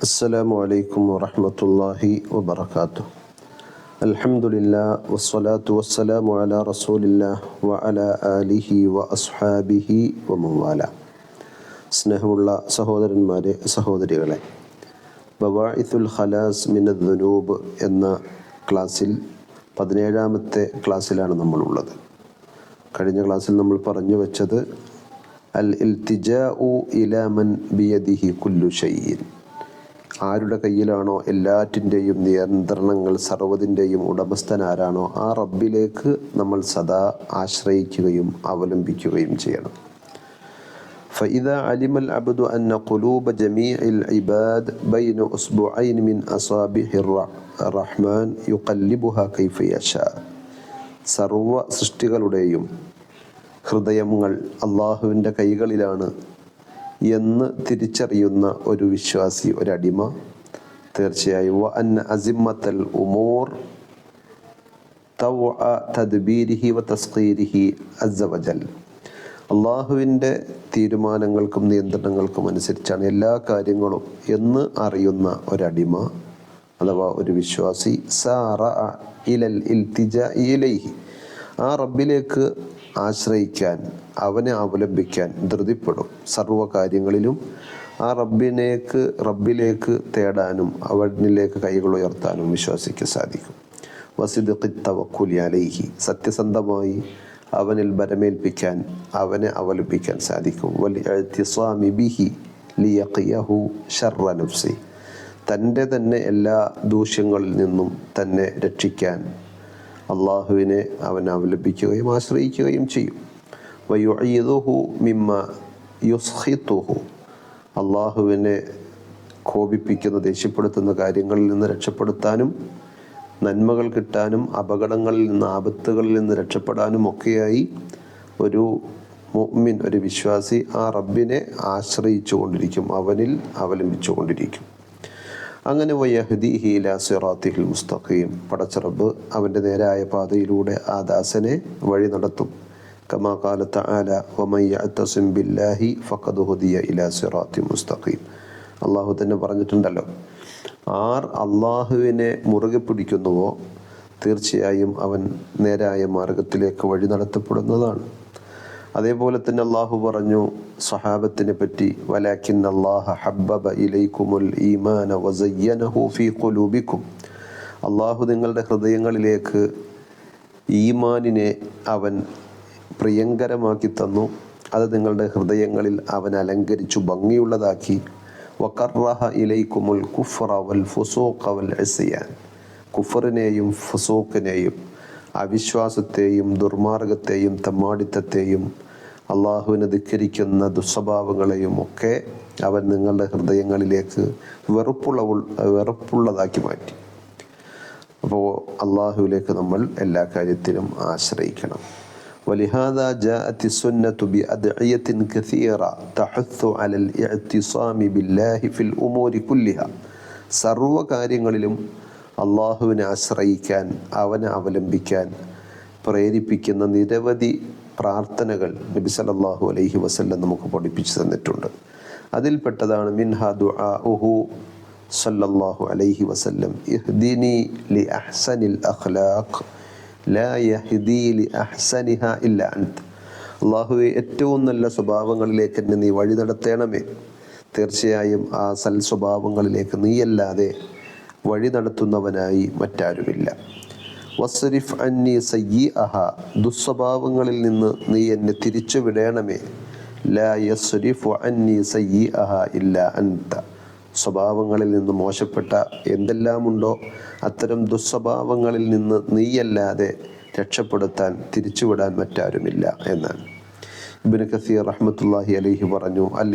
السلام عليكم ورحمة الله وبركاته الحمد لله والصلاة والسلام على رسول الله وعلى آله وأصحابه ومن والاه സ്നേഹമുള്ള സഹോദരന്മാരെ സഹോദരികളെ ബവാഇത്തുൽ ഖലാസ് മിനദ് ദുനൂബ് എന്ന ക്ലാസ്സിൽ പതിനേഴാമത്തെ ക്ലാസ്സിലാണ് നമ്മളുള്ളത് കഴിഞ്ഞ ക്ലാസ്സിൽ നമ്മൾ പറഞ്ഞു വെച്ചത് അൽ ഇൽത്തിജാഉ ഇലാമൻ ബിയദിഹി കുല്ലു ഷൈയിൻ ആരുടെ കയ്യിലാണോ എല്ലാറ്റിൻ്റെയും നിയന്ത്രണങ്ങൾ സർവ്വതിൻ്റെയും ഉടമസ്ഥൻ ആരാണോ ആ റബ്ബിലേക്ക് നമ്മൾ സദാ ആശ്രയിക്കുകയും അവലംബിക്കുകയും ചെയ്യണം فإذا علم العبد أن قلوب جميع العباد بين أصبعين من أصابع الرحمن يقلبها كيف يشاء സർവ സൃഷ്ടികളുടെയും ഹൃദയങ്ങൾ അള്ളാഹുവിൻ്റെ കൈകളിലാണ് എന്ന് തിരിച്ചറിയുന്ന ഒരു വിശ്വാസി ഒരടിമ തീർച്ചയായും വ അന്ന അസിമത്തൽ തവ തദ്ബീരിഹി അള്ളാഹുവിന്റെ തീരുമാനങ്ങൾക്കും നിയന്ത്രണങ്ങൾക്കും അനുസരിച്ചാണ് എല്ലാ കാര്യങ്ങളും എന്ന് അറിയുന്ന ഒരടിമ അഥവാ ഒരു വിശ്വാസി സാറ ഇലൽ ഇൽത്തിജ ഇലൈഹി. ആ റബ്ബിലേക്ക് ആശ്രയിക്കാൻ അവനെ അവലംബിക്കാൻ ധൃതിപ്പെടും. സർവകാര്യങ്ങളിലും ആ റബ്ബിനേക്ക് റബ്ബിലേക്ക് തേടാനും അവനിലേക്ക് കൈകൾ ഉയർത്താനും വിശ്വസിക്കാൻ സാധിക്കും. വസിദ്ഖിത്തവക്കുലി തവക്കുലി അലൈഹി. സത്യസന്ധമായി അവനിൽ ബരമേൽപ്പിക്കാൻ അവനെ അവലംബിക്കാൻ സാധിക്കും. വലിയ ബിഹി ലിയഖിയഹു ഷർറ നഫ്സി. തന്റെ തന്നെ എല്ലാ ദൂഷ്യങ്ങളിൽ നിന്നും തന്നെ രക്ഷിക്കാൻ അള്ളാഹുവിനെ അവൻ അവലംബിക്കുകയും ആശ്രയിക്കുകയും ചെയ്യും. വയുഹു മിമ്മ യുസ്ഹിത്തുഹു അള്ളാഹുവിനെ കോപിപ്പിക്കുന്ന ദേഷ്യപ്പെടുത്തുന്ന കാര്യങ്ങളിൽ നിന്ന് രക്ഷപ്പെടുത്താനും നന്മകൾ കിട്ടാനും അപകടങ്ങളിൽ നിന്ന് ആപത്തുകളിൽ നിന്ന് രക്ഷപ്പെടാനും ഒക്കെയായി ഒരു മുഅ്മിൻ ഒരു വിശ്വാസി ആ റബ്ബിനെ ആശ്രയിച്ചു കൊണ്ടിരിക്കും അവനിൽ അവലംബിച്ചു കൊണ്ടിരിക്കും അങ്ങനെ വയഹദീഹി ലാ സിറാത്തിഹിൽ മുസ്തഖീം. പടച്ചറബ് അവന്റെ നേരായ പാതയിലൂടെ ആ ദാസനെ വഴി നടത്തും. കമാ ഫഖദ് മുസ്തഖീം. അള്ളാഹു തന്നെ പറഞ്ഞിട്ടുണ്ടല്ലോ ആർ അള്ളാഹുവിനെ മുറുകെ പിടിക്കുന്നുവോ തീർച്ചയായും അവൻ നേരായ മാർഗത്തിലേക്ക് വഴി നടത്തപ്പെടുന്നതാണ്. അതേപോലെ തന്നെ അള്ളാഹു പറഞ്ഞു സഹാബത്തിനെ പറ്റി അള്ളാഹ ഹബ്ബബ ഈമാന വസയ്യനഹു ഫീ അള്ളാഹു നിങ്ങളുടെ ഹൃദയങ്ങളിലേക്ക് ഈമാനിനെ അവൻ പ്രിയങ്കരമാക്കി തന്നു. അത് നിങ്ങളുടെ ഹൃദയങ്ങളിൽ അവൻ അലങ്കരിച്ചു ഭംഗിയുള്ളതാക്കി. വക്കറഹ ഇലൈക്കുമുൽ കുഫ്ര വൽ ഫുസൂഖ വൽ കുഫറിനെയും ഫുസൂഖിനെയും അവിശ്വാസത്തെയും ദുർമാർഗത്തെയും തമ്മാടിത്തത്തെയും അള്ളാഹുവിനെ ധിക്കരിക്കുന്ന ദുസ്വഭാവങ്ങളെയും ഒക്കെ അവൻ നിങ്ങളുടെ ഹൃദയങ്ങളിലേക്ക് വെറുപ്പുള്ള വെറുപ്പുള്ളതാക്കി മാറ്റി അപ്പോൾ അള്ളാഹുവിലേക്ക് നമ്മൾ എല്ലാ കാര്യത്തിലും ആശ്രയിക്കണം ولهذا جاءت السنة بأدعية كثيرة تحث على الاعتصام بالله في الأمور كلها സർവ കാര്യങ്ങളിലും അള്ളാഹുവിനെ ആശ്രയിക്കാൻ അവനെ അവലംബിക്കാൻ പ്രേരിപ്പിക്കുന്ന നിരവധി പ്രാർത്ഥനകൾ നബി സല്ലല്ലാഹു അലൈഹി വസല്ലം നമുക്ക് പഠിപ്പിച്ചു തന്നിട്ടുണ്ട്. അതിൽപ്പെട്ടതാണ് മിൻഹാ ദുഹു സല്ലല്ലാഹു അലൈഹി വസല്ലം ഇഹ്ദിനി ലി അഹ്സനിൽ അഖ്ലാഖ് ലാ അള്ളാഹുവെ ഏറ്റവും നല്ല സ്വഭാവങ്ങളിലേക്ക് എന്നെ നീ വഴി നടത്തേണമേ. തീർച്ചയായും ആ സൽ സ്വഭാവങ്ങളിലേക്ക് നീയല്ലാതെ വഴി നടത്തുന്നവനായി മറ്റാരുമില്ല. വസ്രിഫ് അന്നി സയ്യി അഹ ദുസ്വഭാവങ്ങളിൽ നിന്ന് നീ എന്നെ തിരിച്ചു വിടേണമേ ലാ യസ്രിഫു അന്നി സയ്യി അഹ ഇല്ല അൻത സ്വഭാവങ്ങളിൽ നിന്ന് മോശപ്പെട്ട എന്തെല്ലാമുണ്ടോ അത്തരം ദുസ്വഭാവങ്ങളിൽ നിന്ന് നീയല്ലാതെ രക്ഷപ്പെടുത്താൻ തിരിച്ചുവിടാൻ മറ്റാരുമില്ല എന്നാണ്. ഇബ്നു കസീർ റഹ്മത്തുള്ളാഹി അലൈഹി പറഞ്ഞു അൽ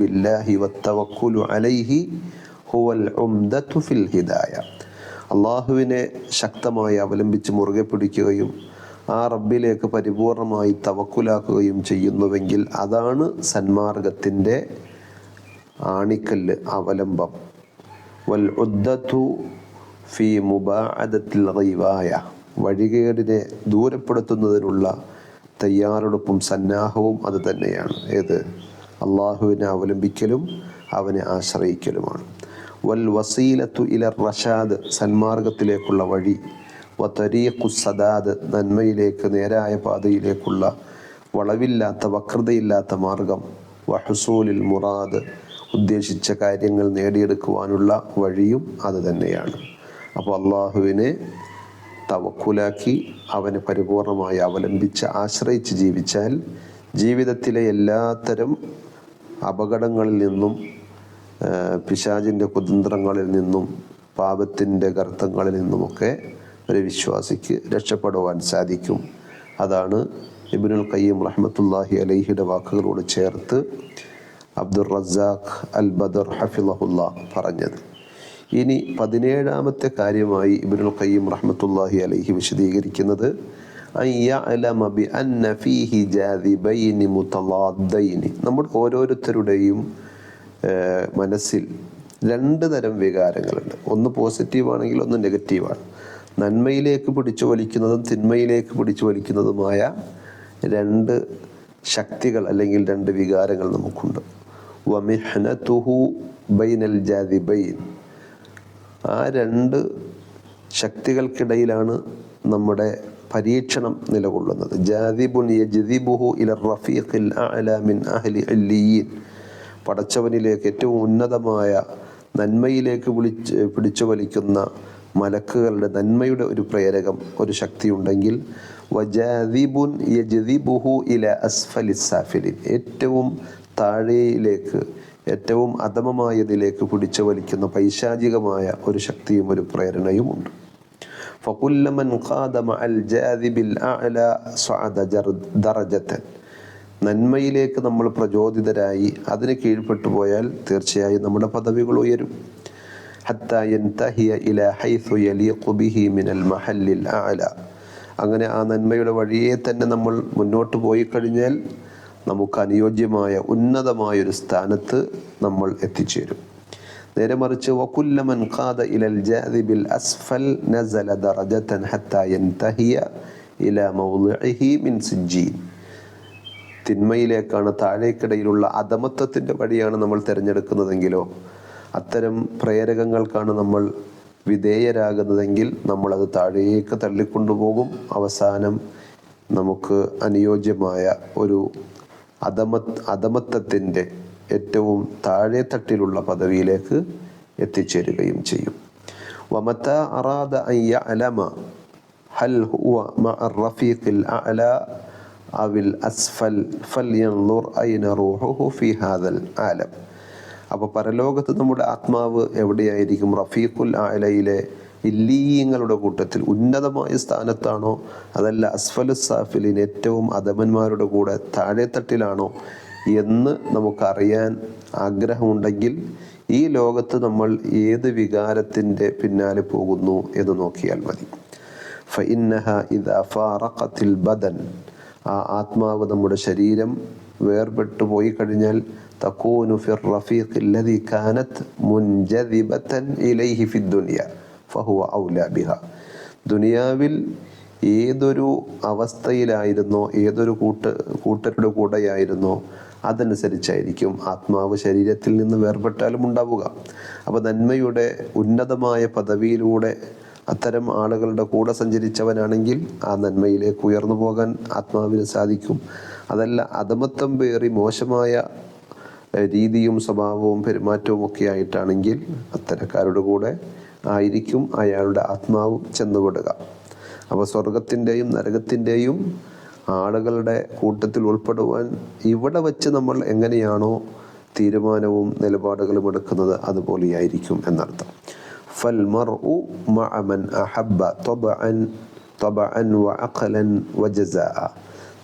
ബില്ലാഹി വത്തവക്കുലു അലൈഹി ഹുവൽ ഫിൽ ഹിദായ. അള്ളാഹുവിനെ ശക്തമായി അവലംബിച്ച് മുറുകെ പിടിക്കുകയും ആ റബ്ബിലേക്ക് പരിപൂർണമായി തവക്കുലാക്കുകയും ചെയ്യുന്നുവെങ്കിൽ അതാണ് സന്മാർഗത്തിന്റെ ആണിക്കല്ല് അവലംബം. വൽ ഉദ്ദത്തു ഫി മുബാഅദത്തിൽ വഴികേടിനെ ദൂരപ്പെടുത്തുന്നതിനുള്ള തയ്യാറെടുപ്പും സന്നാഹവും അത് തന്നെയാണ്. ഏത്? അള്ളാഹുവിനെ അവലംബിക്കലും അവനെ ആശ്രയിക്കലുമാണ്. വൽ വസീലത്തു ഇല റഷാദ് സന്മാർഗത്തിലേക്കുള്ള വഴി. വതരീഖു സദാദ് നന്മയിലേക്ക് നേരായ പാതയിലേക്കുള്ള വളവില്ലാത്ത വക്രതയില്ലാത്ത മാർഗം. വഹുസൂലിൽ മുറാദ് ഉദ്ദേശിച്ച കാര്യങ്ങൾ നേടിയെടുക്കുവാനുള്ള വഴിയും അത് തന്നെയാണ്. അപ്പോൾ അള്ളാഹുവിനെ തവക്കുലാക്കി അവനെ പരിപൂർണമായി അവലംബിച്ച് ആശ്രയിച്ച് ജീവിച്ചാൽ ജീവിതത്തിലെ എല്ലാത്തരം അപകടങ്ങളിൽ നിന്നും പിശാചിന്റെ കുതന്ത്രങ്ങളിൽ നിന്നും പാപത്തിന്റെ ഗർത്തങ്ങളിൽ നിന്നുമൊക്കെ ഒരു വിശ്വാസിക്ക് രക്ഷപ്പെടുവാൻ സാധിക്കും. അതാണ് ഇബിനുൽ കയ്യം റഹ്മത്തുല്ലാഹി അലൈഹിയുടെ വാക്കുകളോട് ചേർത്ത് അബ്ദുർ റസാഖ് അൽ ബദർ ഹഫിളഹുല്ല പറഞ്ഞത്. ഇനി പതിനേഴാമത്തെ കാര്യമായി ഇബിനുൽ കയ്യം റഹ്മത്തുല്ലാഹി അലൈഹി വിശദീകരിക്കുന്നത് നമ്മുടെ ഓരോരുത്തരുടെയും മനസ്സിൽ രണ്ട് തരം വികാരങ്ങളുണ്ട്. ഒന്ന് പോസിറ്റീവ് ആണെങ്കിൽ ഒന്ന് നെഗറ്റീവാണ്. നന്മയിലേക്ക് പിടിച്ചു വലിക്കുന്നതും തിന്മയിലേക്ക് പിടിച്ചു വലിക്കുന്നതുമായ രണ്ട് ശക്തികൾ അല്ലെങ്കിൽ രണ്ട് വികാരങ്ങൾ നമുക്കുണ്ട്. വമിഹ്നതുഹു ബൈനൽ ജാദിബൈൻ. ആ രണ്ട് ശക്തികൾക്കിടയിലാണ് നമ്മുടെ പരീക്ഷണം നിലകൊള്ളുന്നത്. ജാദിബുൻ യജ്ദിബുഹു ഇല റഫീഖിൽ അഅല മിൻ അഹ്ലി ഇല്ലിയീൻ പടച്ചവനിലേക്ക് ഏറ്റവും ഉന്നതമായ നന്മയിലേക്ക് വിളിച്ച് പിടിച്ചു വലിക്കുന്ന മലക്കുകളുടെ നന്മയുടെ ഒരു പ്രേരകം ഒരു ശക്തി ഉണ്ടെങ്കിൽ ഏറ്റവും താഴെയിലേക്ക് ഏറ്റവും അധമമായതിലേക്ക് പിടിച്ചു വലിക്കുന്ന പൈശാചികമായ ഒരു ശക്തിയും ഒരു പ്രേരണയും ഉണ്ട്. ഫകുല്ലമൻ ഖാദമ അൽ ജാദിബിൽ അഅല സഅദ ദർജത്തൻ നന്മയിലേക്ക് നമ്മൾ പ്രചോദിതരായി അതിന് കീഴ്പ്പെട്ടു പോയാൽ തീർച്ചയായും നമ്മുടെ പദവികൾ ഉയരും. യലീഖു ബിഹി മിനൽ മഹല്ലിൽ അങ്ങനെ ആ നന്മയുടെ വഴിയെ തന്നെ നമ്മൾ മുന്നോട്ട് പോയി കഴിഞ്ഞാൽ നമുക്ക് അനുയോജ്യമായ ഉന്നതമായൊരു സ്ഥാനത്ത് നമ്മൾ എത്തിച്ചേരും. നേരെ മറിച്ച് വകുല്ലമൻ ഖാദ ഇലൽ ജാദിബിൽ അസ്ഫൽ നസല ഇല മൗളിഹി മിൻ സിജ്ജീൻ. തിന്മയിലേക്കാണ് താഴേക്കിടയിലുള്ള അധമത്വത്തിന്റെ വഴിയാണ് നമ്മൾ തിരഞ്ഞെടുക്കുന്നതെങ്കിലോ അത്തരം പ്രേരകങ്ങൾക്കാണ് നമ്മൾ വിധേയരാകുന്നതെങ്കിൽ നമ്മളത് താഴേക്ക് തള്ളിക്കൊണ്ടുപോകും. അവസാനം നമുക്ക് അനുയോജ്യമായ ഒരു അധമ അധമത്വത്തിന്റെ ഏറ്റവും താഴെ തട്ടിലുള്ള പദവിയിലേക്ക് എത്തിച്ചേരുകയും ചെയ്യും. വമത്ത അറാദ അയ്യ അലമ ഹൽ ഹുവ റഫീഖിൽ അല അപ്പൊ അസ്ഫൽ ഐന ഹാദൽ ആലം. അപ്പോൾ പരലോകത്ത് നമ്മുടെ ആത്മാവ് എവിടെയായിരിക്കും? റഫീഖുൽ ആലയിലെ ഇല്ലീയങ്ങളുടെ കൂട്ടത്തിൽ ഉന്നതമായ സ്ഥാനത്താണോ? അതല്ല അസ്ഫലു സാഫിലിൻ ഏറ്റവും അധമന്മാരുടെ കൂടെ താഴെത്തട്ടിലാണോ? എന്ന് നമുക്കറിയാൻ ആഗ്രഹമുണ്ടെങ്കിൽ ഈ ലോകത്ത് നമ്മൾ ഏത് വികാരത്തിന്റെ പിന്നാലെ പോകുന്നു എന്ന് നോക്കിയാൽ മതി. ഫ ഇന്നഹ ഇദ ഫാറഖത്തിൽ ബദൻ. ആ ആത്മാവ് നമ്മുടെ ശരീരം വേർപെട്ടു പോയി കഴിഞ്ഞാൽ തക്കൂനു ഫിർ റഫീഖ് കാനത്ത് മുൻജദിബത്തൻ ഇലൈഹി ഫി ദുനിയ ഫഹുവ ഔല ദുനിയാവിൽ ഏതൊരു അവസ്ഥയിലായിരുന്നോ ഏതൊരു കൂട്ട് കൂട്ടരുടെ കൂടെയായിരുന്നോ അതനുസരിച്ചായിരിക്കും ആത്മാവ് ശരീരത്തിൽ നിന്ന് വേർപെട്ടാലും ഉണ്ടാവുക. അപ്പോൾ നന്മയുടെ ഉന്നതമായ പദവിയിലൂടെ അത്തരം ആളുകളുടെ കൂടെ സഞ്ചരിച്ചവനാണെങ്കിൽ ആ നന്മയിലേക്ക് ഉയർന്നു പോകാൻ ആത്മാവിന് സാധിക്കും. അതല്ല അധമത്വം പേറി മോശമായ രീതിയും സ്വഭാവവും പെരുമാറ്റവും ഒക്കെ ആയിട്ടാണെങ്കിൽ അത്തരക്കാരുടെ കൂടെ ആയിരിക്കും അയാളുടെ ആത്മാവ് ചെന്നുപെടുക. അപ്പോൾ സ്വർഗത്തിന്റെയും നരകത്തിന്റെയും ആളുകളുടെ കൂട്ടത്തിൽ ഉൾപ്പെടുവാൻ ഇവിടെ വച്ച് നമ്മൾ എങ്ങനെയാണോ തീരുമാനവും നിലപാടുകളും എടുക്കുന്നത് അതുപോലെയായിരിക്കും എന്നർത്ഥം. فالمرء مع من മഅമൻ طبعا طبعا وعقلا وجزاء. അഖലൻ വ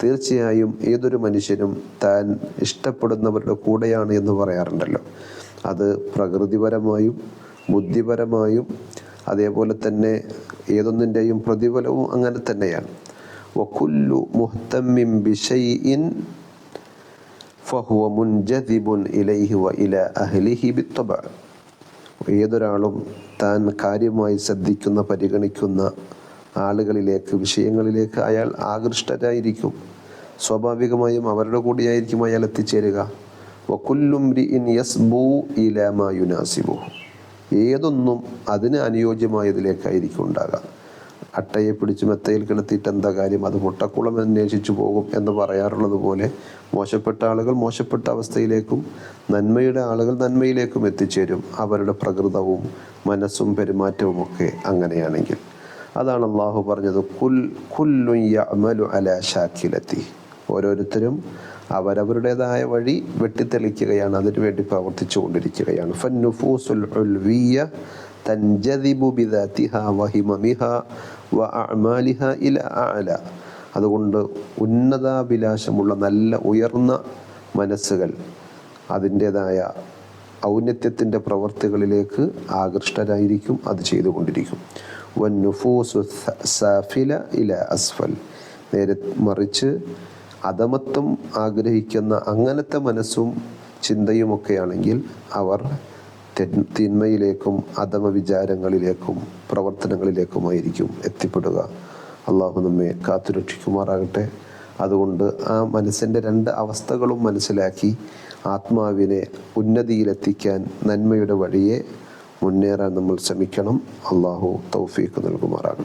തീർച്ചയായും ഏതൊരു മനുഷ്യനും താൻ ഇഷ്ടപ്പെടുന്നവരുടെ കൂടെയാണ് എന്ന് പറയാറുണ്ടല്ലോ. അത് പ്രകൃതിപരമായും ബുദ്ധിപരമായും അതേപോലെ തന്നെ ഏതൊന്നിന്റെയും പ്രതിഫലവും അങ്ങനെ തന്നെയാണ്. വക്കുല്ലു മുഹത്തമ്മിം ബിഷൈഇൻ ഫഹുവ മുൻജദിബുൻ ഇലൈഹി വ ഇല അഹ്ലിഹി ബിത്തബ ഏതൊരാളും താൻ കാര്യമായി ശ്രദ്ധിക്കുന്ന പരിഗണിക്കുന്ന ആളുകളിലേക്ക് വിഷയങ്ങളിലേക്ക് അയാൾ ആകൃഷ്ടരായിരിക്കും. സ്വാഭാവികമായും അവരുടെ കൂടിയായിരിക്കും അയാൾ എത്തിച്ചേരുക. ഏതൊന്നും അതിന് അനുയോജ്യമായതിലേക്കായിരിക്കും ഉണ്ടാകുക അട്ടയെ പിടിച്ച് മെത്തയിൽ കിടത്തിയിട്ട് എന്താ കാര്യം? അത് മുട്ടക്കുളം അന്വേഷിച്ചു പോകും എന്ന് പറയാറുള്ളത് പോലെ മോശപ്പെട്ട ആളുകൾ മോശപ്പെട്ട അവസ്ഥയിലേക്കും നന്മയുടെ ആളുകൾ നന്മയിലേക്കും എത്തിച്ചേരും. അവരുടെ പ്രകൃതവും മനസ്സും പെരുമാറ്റവും ഒക്കെ അങ്ങനെയാണെങ്കിൽ. അതാണ് അള്ളാഹു പറഞ്ഞത് കുൽ കുല്ലു യഅമലു അലാ ഷാക്കിലത്തി ഓരോരുത്തരും അവരവരുടേതായ വഴി വെട്ടിത്തെളിക്കുകയാണ് അതിനുവേണ്ടി പ്രവർത്തിച്ചു കൊണ്ടിരിക്കുകയാണ് ഫന്നുഫൂസുൽ ഉൽവിയ തൻജദിബു വ അഅമാലിഹ ഇല അഅല. അതുകൊണ്ട് ഉന്നതാഭിലാഷമുള്ള നല്ല ഉയർന്ന മനസ്സുകൾ അതിന്റേതായ ഔന്നത്യത്തിന്റെ പ്രവർത്തികളിലേക്ക് ആകൃഷ്ടരായിരിക്കും അത് ചെയ്തുകൊണ്ടിരിക്കും. വൻ നുഫൂസു സഫില ഇല അസ്ഫൽ. നേരെ മറിച്ച് അധമത്വം ആഗ്രഹിക്കുന്ന അങ്ങനത്തെ മനസ്സും ചിന്തയുമൊക്കെയാണെങ്കിൽ അവർ തിന്മയിലേക്കും അധമ വിചാരങ്ങളിലേക്കും പ്രവർത്തനങ്ങളിലേക്കുമായിരിക്കും എത്തിപ്പെടുക. അള്ളാഹു നമ്മെ കാത്തുരക്ഷിക്കുമാറാകട്ടെ. അതുകൊണ്ട് ആ മനസ്സിന്റെ രണ്ട് അവസ്ഥകളും മനസ്സിലാക്കി ആത്മാവിനെ ഉന്നതിയിലെത്തിക്കാൻ നന്മയുടെ വഴിയെ മുന്നേറാൻ നമ്മൾ ശ്രമിക്കണം. അള്ളാഹു തൗഫീക്ക് നൽകുമാറാകട്ടെ.